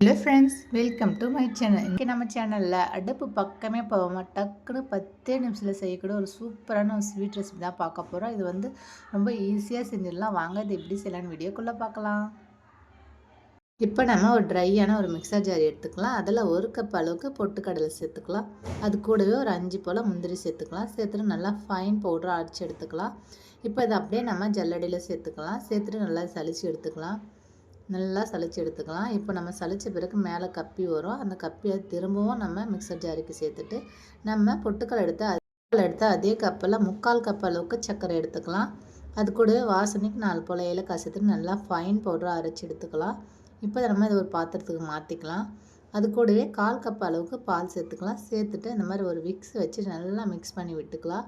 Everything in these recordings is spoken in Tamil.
Hello friends welcome to my channel இன்றைக்கி நம்ம சேனலில் அடுப்பு பக்கமே போகாமல் டக்குன்னு பத்தே நிமிஷத்தில் செய்யக்கூடிய ஒரு சூப்பரான ஒரு ஸ்வீட் ரெசிபி தான் பார்க்க போகிறோம் இது வந்து ரொம்ப ஈஸியாக செஞ்சிடலாம். வாங்க இது எப்படி செய்யலான்னு வீடியோக்குள்ளே பார்க்கலாம். இப்போ நம்ம ஒரு ட்ரையான ஒரு மிக்சர் ஜார் எடுத்துக்கலாம். அதில் ஒரு கப் அளவுக்கு பொட்டுக்கடலை சேர்த்துக்கலாம். அது கூடவே ஒரு அஞ்சு போல் முந்திரி சேர்த்துக்கலாம். சேர்த்துட்டு நல்லா ஃபைன் பவுடராக அரைச்சி எடுத்துக்கலாம். இப்போ இதை அப்படியே நம்ம ஜல்லடியில் சேர்த்துக்கலாம். சேர்த்துட்டு நல்லா சளிச்சு எடுத்துக்கலாம். நல்லா சளிச்சு எடுத்துக்கலாம். இப்போ நம்ம சளிச்ச பிறகு மேலே கப்பி வரும். அந்த கப்பியை திரும்பவும் நம்ம மிக்சர் ஜாருக்கு சேர்த்துட்டு நம்ம பொட்டுக்கல் எடுத்து எடுத்து அதே கப்பில் முக்கால் கப் அளவுக்கு சர்க்கரை எடுத்துக்கலாம். அது கூடவே வாசனைக்கு நாலு போல் ஏலக்காய் சேர்த்துட்டு நல்லா ஃபைன் பவுடராக அரைச்சி எடுத்துக்கலாம். இப்போ நம்ம இதை ஒரு பாத்திரத்துக்கு மாற்றிக்கலாம் அது கூடவே கால் கப் அளவுக்கு பால் சேர்த்துக்கலாம். சேர்த்துட்டு இந்த மாதிரி ஒரு விக்ஸ் வச்சு நல்லா மிக்ஸ் பண்ணி விட்டுக்கலாம்.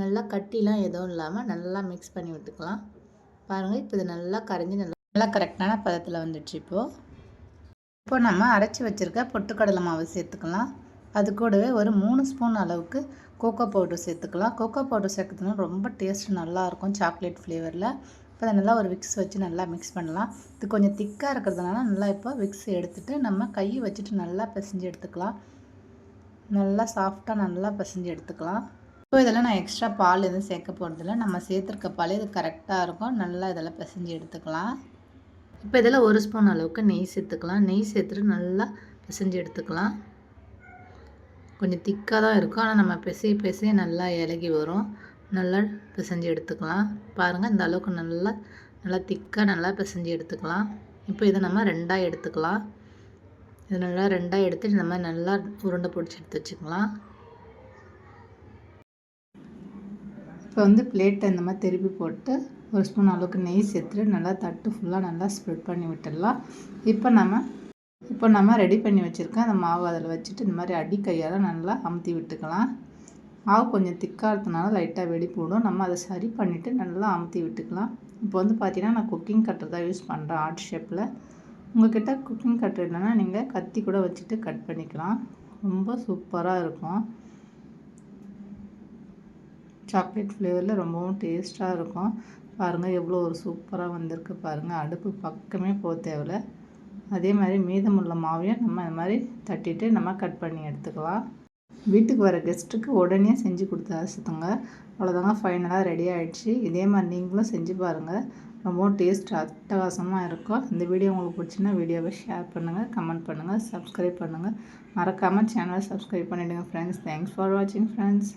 நல்லா கட்டிலாம் எதுவும் இல்லாமல் நல்லா மிக்ஸ் பண்ணி விட்டுக்கலாம். பாருங்கள் இப்போ இது நல்லா கரைஞ்சி நல்லா நல்லா கரெக்டான பதத்தில் வந்துடுச்சு இப்போது இப்போ நம்ம அரைச்சி வச்சுருக்க பொட்டுக்கடலை மாவு சேர்த்துக்கலாம். அது கூடவே ஒரு மூணு ஸ்பூன் அளவுக்கு கோகோ பவுடர் சேர்த்துக்கலாம். கோகோ பவுடர் சேர்க்கறதுனா ரொம்ப டேஸ்ட் நல்லாயிருக்கும் சாக்லேட் ஃப்ளேவரில் இப்போ அதை நல்லா ஒரு விக்ஸ் வச்சு நல்லா மிக்ஸ் பண்ணலாம். இது கொஞ்சம் திக்காக இருக்கிறதுனால நல்லா இப்போ விக்ஸ் எடுத்துகிட்டு நம்ம கையை வச்சுட்டு நல்லா பிசைஞ்சு எடுத்துக்கலாம். நல்லா சாஃப்டாக நல்லா பிசைஞ்சு எடுத்துக்கலாம். இப்போ இதெல்லாம் நான் எக்ஸ்ட்ரா பால் எதுவும் சேர்க்க போகிறதில்ல நம்ம சேர்த்துருக்க பால் இது கரெக்டாக இருக்கும். நல்லா இதெல்லாம் பிசைஞ்சு எடுத்துக்கலாம். இப்போ இதில் ஒரு ஸ்பூன் அளவுக்கு நெய் சேர்த்துக்கலாம். நெய் சேர்த்துட்டு நல்லா பிசைஞ்சு எடுத்துக்கலாம். கொஞ்சம் திக்காக தான் இருக்கும். ஆனால் நம்ம பிசை பிசைய நல்லா இலகி வரும். நல்லா பிசைஞ்சு எடுத்துக்கலாம். பாருங்கள் இந்த அளவுக்கு நல்லா நல்லா திக்காக நல்லா பிசைஞ்சு எடுத்துக்கலாம். இப்போ இதை நம்ம ரெண்டாக எடுத்துக்கலாம். இது நல்லா ரெண்டாக எடுத்து இந்த மாதிரி நல்லா உருண்டை பிடிச்சி எடுத்து வச்சுக்கலாம். இப்போ வந்து பிளேட்டை இந்த மாதிரி திருப்பி போட்டு ஒரு ஸ்பூன் அளவுக்கு நெய் சேர்த்துட்டு நல்லா தட்டு ஃபுல்லாக நல்லா ஸ்ப்ரெட் பண்ணி விட்டுடலாம். இப்போ நம்ம இப்போ நம்ம ரெடி பண்ணி வச்சுருக்கேன் அந்த மாவு அதில் வச்சுட்டு இந்த மாதிரி அடி கையால் நல்லா அமுத்தி விட்டுக்கலாம். மாவு கொஞ்சம் திக்காக இருக்கிறதுனால லைட்டாக வெடி போடும். நம்ம அதை சரி பண்ணிவிட்டு நல்லா அமுத்தி விட்டுக்கலாம். இப்போ வந்து பார்த்திங்கன்னா நான் குக்கிங் கட்டர் தான் யூஸ் பண்ணுறேன் ஆர்ட் ஷேப்பில் உங்கள்கிட்ட குக்கிங் கட்டர் இல்லைன்னா நீங்கள் கத்தி கூட வச்சுட்டு கட் பண்ணிக்கலாம். ரொம்ப சூப்பராக இருக்கும். சாக்லேட் ஃப்ளேவரில் ரொம்பவும் டேஸ்ட்டாக இருக்கும். பாருங்கள் எவ்வளோ ஒரு சூப்பராக வந்திருக்கு பாருங்கள் அடுப்பு பக்கமே போக தேவையில்ல. அதே மாதிரி மீதமுள்ள மாவையும் நம்ம இந்த மாதிரி தட்டிட்டு நம்ம கட் பண்ணி எடுத்துக்கலாம். வீட்டுக்கு வர கெஸ்ட்டுக்கு உடனே செஞ்சு கொடுத்து சுத்துங்க அவ்வளோதாங்க ஃபைனலாக ரெடி ஆகிடுச்சு இதே மாதிரி நீங்களும் செஞ்சு பாருங்கள் ரொம்பவும் டேஸ்ட் அட்டகாசமாக இருக்கும். இந்த வீடியோ உங்களுக்கு பிடிச்சின்னா வீடியோவை ஷேர் பண்ணுங்கள் கமெண்ட் பண்ணுங்கள் சப்ஸ்கிரைப் பண்ணுங்கள் மறக்காமல் சேனலை சப்ஸ்கிரைப் பண்ணிவிடுங்க ஃப்ரெண்ட்ஸ் தேங்க்ஸ் ஃபார் வாட்சிங் ஃப்ரெண்ட்ஸ்